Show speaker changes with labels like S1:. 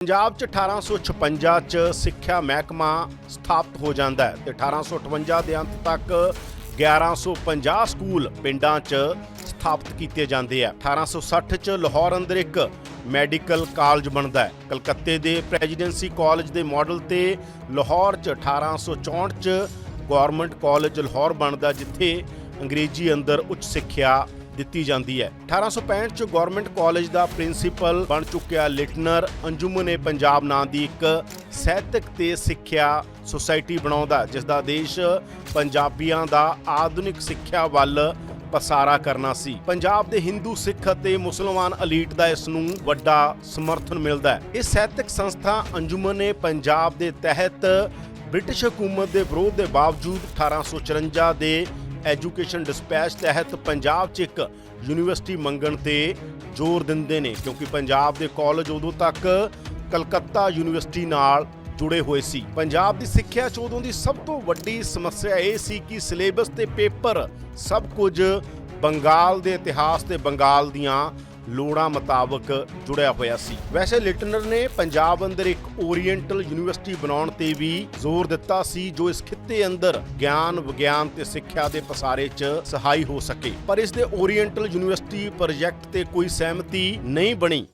S1: ਪੰਜਾਬ 'ਚ 1856 'ਚ ਸਿੱਖਿਆ ਮਹਿਕਮਾ ਸਥਾਪਿਤ ਹੋ ਜਾਂਦਾ ਹੈ ਤੇ 1858 ਦੇ ਅੰਤ ਤੱਕ 1150 ਸਕੂਲ ਪਿੰਡਾਂ 'ਚ ਸਥਾਪਿਤ ਕੀਤੇ ਜਾਂਦੇ ਆ। 1860 'ਚ ਲਾਹੌਰ ਅੰਦਰ ਇੱਕ ਮੈਡੀਕਲ ਕਾਲਜ ਬਣਦਾ ਹੈ। ਕਲਕੱਤੇ ਦੇ ਪ੍ਰੈਜ਼ੀਡੈਂਸੀ ਕਾਲਜ ਦੇ ਮਾਡਲ ਤੇ ਲਾਹੌਰ 'ਚ 1864 'ਚ ਗਵਰਨਮੈਂਟ ਕਾਲਜ ਲਾਹੌਰ ਬਣਦਾ ਜਿੱਥੇ ਅੰਗਰੇਜ਼ੀ ਅੰਦਰ ਉੱਚ ਸਿੱਖਿਆ ਦਿੱਤੀ ਜਾਂਦੀ ਹੈ। 1865 ਚ ਗਵਰਨਮੈਂਟ ਕਾਲਜ ਦਾ ਪ੍ਰਿੰਸੀਪਲ ਬਣ ਚੁੱਕਿਆ ਲਿਟਨਰ ਅੰਜੁਮਨ-ਏ ਪੰਜਾਬ ਨਾਂ ਦੀ ਇੱਕ ਸਾਹਿਤਕ ਤੇ ਸਿੱਖਿਆ ਸੁਸਾਇਟੀ ਬਣਾਉਂਦਾ ਜਿਸ ਦਾ ਦੇਸ਼ ਪੰਜਾਬੀਆਂ ਦਾ ਆਧੁਨਿਕ ਸਿੱਖਿਆ ਵੱਲ ਪਸਾਰਾ ਕਰਨਾ ਸੀ। ਪੰਜਾਬ ਦੇ ਹਿੰਦੂ ਸਿੱਖ ਅਤੇ ਮੁਸਲਮਾਨ ਅਲੀਟ ਦਾ ਇਸ ਨੂੰ ਵੱਡਾ ਸਮਰਥਨ ਮਿਲਦਾ ਹੈ। ਇਹ ਸਾਹਿਤਕ ਸੰਸਥਾ ਅੰਜੁਮਨ ਨੇ ਪੰਜਾਬ ਦੇ ਤਹਿਤ ਬ੍ਰਿਟਿਸ਼ ਹਕੂਮਤ ਦੇ ਵਿਰੋਧ ਦੇ ਬਾਵਜੂਦ 1854 ਦੇ ਐਜੂਕੇਸ਼ਨ ਡਿਸਪੈਚ ਤਹਿਤ ਪੰਜਾਬ 'ਚ ਇੱਕ ਯੂਨੀਵਰਸਿਟੀ ਮੰਗਣ ਤੇ ਜ਼ੋਰ ਦਿੰਦੇ ਨੇ, ਕਿਉਂਕਿ ਪੰਜਾਬ ਦੇ ਕਾਲਜ ਉਦੋਂ ਤੱਕ ਕਲਕੱਤਾ ਯੂਨੀਵਰਸਿਟੀ ਨਾਲ ਜੁੜੇ ਹੋਏ ਸੀ। ਪੰਜਾਬ ਦੀ ਸਿੱਖਿਆ 'ਚ ਉਦੋਂ ਦੀ ਸਭ ਤੋਂ ਵੱਡੀ ਸਮੱਸਿਆ ਇਹ ਸੀ ਕਿ ਸਿਲੇਬਸ ਤੇ ਪੇਪਰ ਸਭ ਕੁਝ ਬੰਗਾਲ ਦੇ ਇਤਿਹਾਸ ਤੇ ਬੰਗਾਲ ਦੀਆਂ ਲੋੜਾਂ ਮੁਤਾਬਕ ਜੁੜਿਆ ਹੋਇਆ ਸੀ। ਵੈਸੇ ਲਿਟਨਰ ਨੇ ਪੰਜਾਬ ਅੰਦਰ ਇੱਕ ਓਰੀਐਂਟਲ ਯੂਨੀਵਰਸਿਟੀ ਬਣਾਉਣ ਤੇ ਵੀ ਜ਼ੋਰ ਦਿੱਤਾ ਸੀ, ਜੋ ਇਸ ਖਿੱਤੇ ਅੰਦਰ ਗਿਆਨ, ਵਿਗਿਆਨ ਤੇ ਸਿੱਖਿਆ ਦੇ ਪਸਾਰੇ 'ਚ ਸਹਾਈ ਹੋ ਸਕੇ। ਪਰ ਇਸ ਦੇ ਓਰੀਐਂਟਲ ਯੂਨੀਵਰਸਿਟੀ ਪ੍ਰੋਜੈਕਟ ਤੇ ਕੋਈ ਸਹਿਮਤੀ ਨਹੀਂ ਬਣੀ।